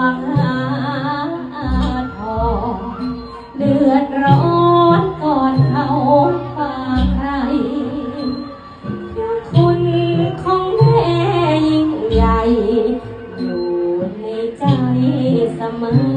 วงหาทองเดือดร้อนกอนเขาฝากใคร คุณของแม่ยิ่งใหญ่ อยู่ในใจเสมอ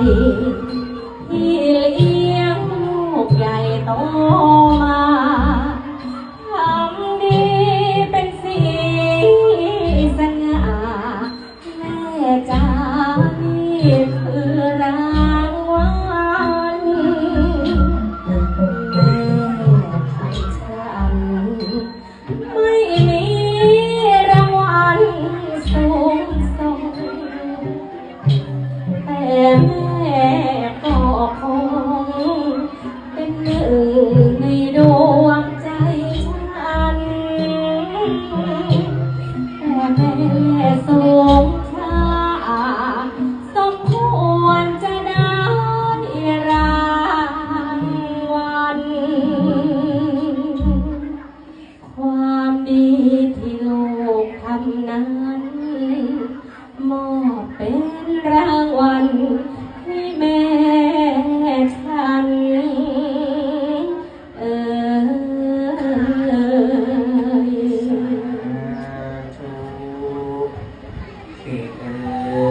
ที่เลี้ยงลูกใหญ่โตมาทำดีเป็นสีสง่าแม่จ๋านี่คือรางวัลแม่ไทยฉันไม่มีรางวัลสูงส่งแต่ Amen.